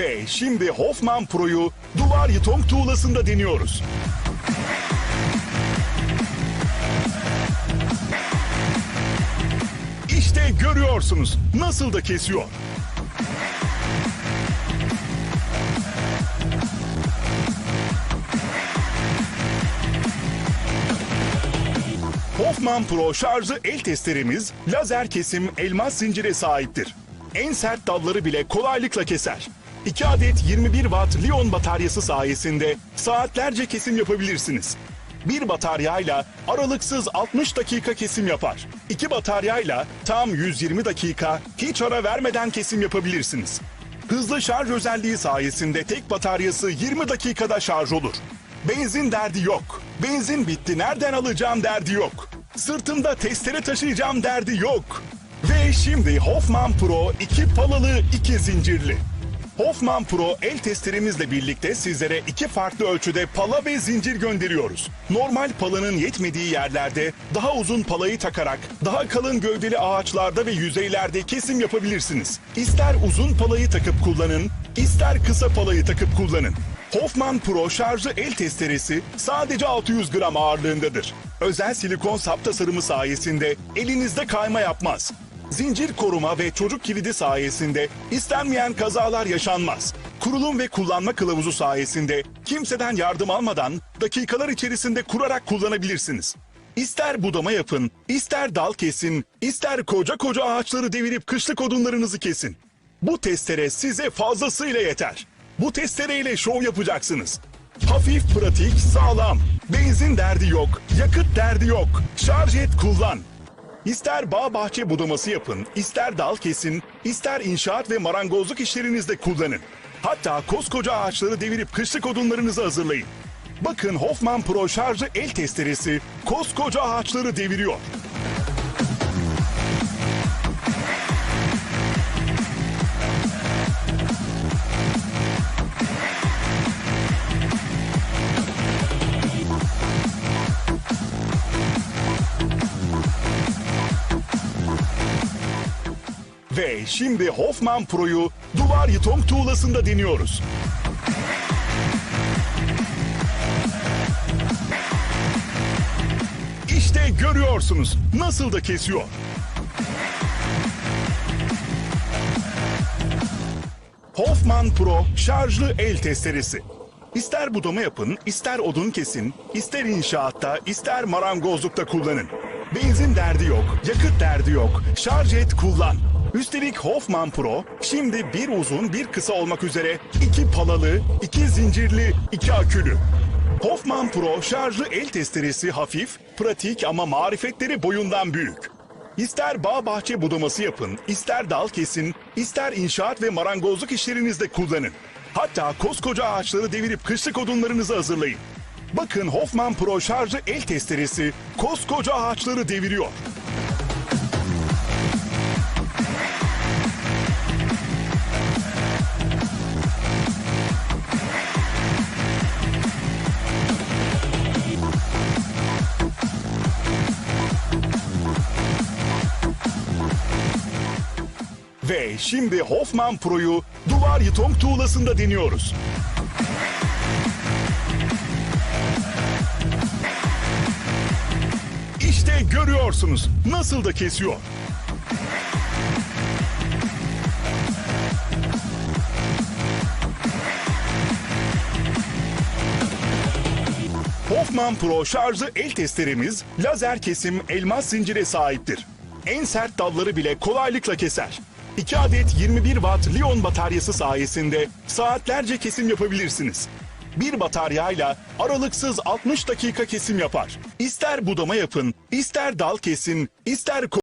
Ve şimdi Hoffman Pro'yu duvar yıtom tuğlasında deniyoruz. İşte görüyorsunuz nasıl da kesiyor. Hoffman Pro şarjı el testeremiz lazer kesim elmas zincire sahiptir. En sert dalları bile kolaylıkla keser. 2 adet 21 watt Lion bataryası sayesinde saatlerce kesim yapabilirsiniz. Bir bataryayla aralıksız 60 dakika kesim yapar. İki bataryayla tam 120 dakika hiç ara vermeden kesim yapabilirsiniz. Hızlı şarj özelliği sayesinde tek bataryası 20 dakikada şarj olur. Benzin derdi yok. Benzin bitti nereden alacağım derdi yok. Sırtımda testere taşıyacağım derdi yok. Ve şimdi Hoffman Pro 2 palalı 2 zincirli. Hoffman Pro el testerimizle birlikte sizlere iki farklı ölçüde pala ve zincir gönderiyoruz. Normal palanın yetmediği yerlerde daha uzun palayı takarak daha kalın gövdeli ağaçlarda ve yüzeylerde kesim yapabilirsiniz. İster uzun palayı takıp kullanın, ister kısa palayı takıp kullanın. Hoffman Pro şarjı el testeresi sadece 600 gram ağırlığındadır. Özel silikon sap tasarımı sayesinde elinizde kayma yapmaz. Zincir koruma ve çocuk kilidi sayesinde istenmeyen kazalar yaşanmaz. Kurulum ve kullanma kılavuzu sayesinde kimseden yardım almadan dakikalar içerisinde kurarak kullanabilirsiniz. İster budama yapın, ister dal kesin, ister koca koca ağaçları devirip kışlık odunlarınızı kesin. Bu testere size fazlasıyla yeter. Bu testereyle şov yapacaksınız. Hafif, pratik, sağlam. Benzin derdi yok, yakıt derdi yok. Şarj et, kullan. İster bağ bahçe budaması yapın, ister dal kesin, ister inşaat ve marangozluk işlerinizde kullanın. Hatta koskoca ağaçları devirip kışlık odunlarınızı hazırlayın. Bakın Hoffman Pro şarjı el testeresi koskoca ağaçları deviriyor. Ve şimdi Hoffman Pro'yu duvar yıtom tuğlasında deniyoruz. İşte görüyorsunuz nasıl da kesiyor. Hoffman Pro şarjlı el testeresi. İster budama yapın, ister odun kesin, ister inşaatta, ister marangozlukta kullanın. Benzin derdi yok, yakıt derdi yok. Şarj et, kullan. Üstelik Hoffman Pro şimdi bir uzun bir kısa olmak üzere iki palalı, iki zincirli, iki akülü. Hoffman Pro şarjlı el testeresi hafif, pratik ama marifetleri boyundan büyük. İster bağ bahçe budaması yapın, ister dal kesin, ister inşaat ve marangozluk işlerinizde kullanın. Hatta koskoca ağaçları devirip kışlık odunlarınızı hazırlayın. Bakın Hoffman Pro şarjı el testeresi koskoca ağaçları deviriyor. Ve şimdi Hoffman Pro'yu duvar yıtom tuğlasında deniyoruz. İşte görüyorsunuz nasıl da kesiyor. Hoffman Pro şarjı el testeremiz lazer kesim elmas zincire sahiptir. En sert dalları bile kolaylıkla keser. 2 adet 21 watt Lion bataryası sayesinde saatlerce kesim yapabilirsiniz. Bir bataryayla aralıksız 60 dakika kesim yapar. İster budama yapın, ister dal kesin, ister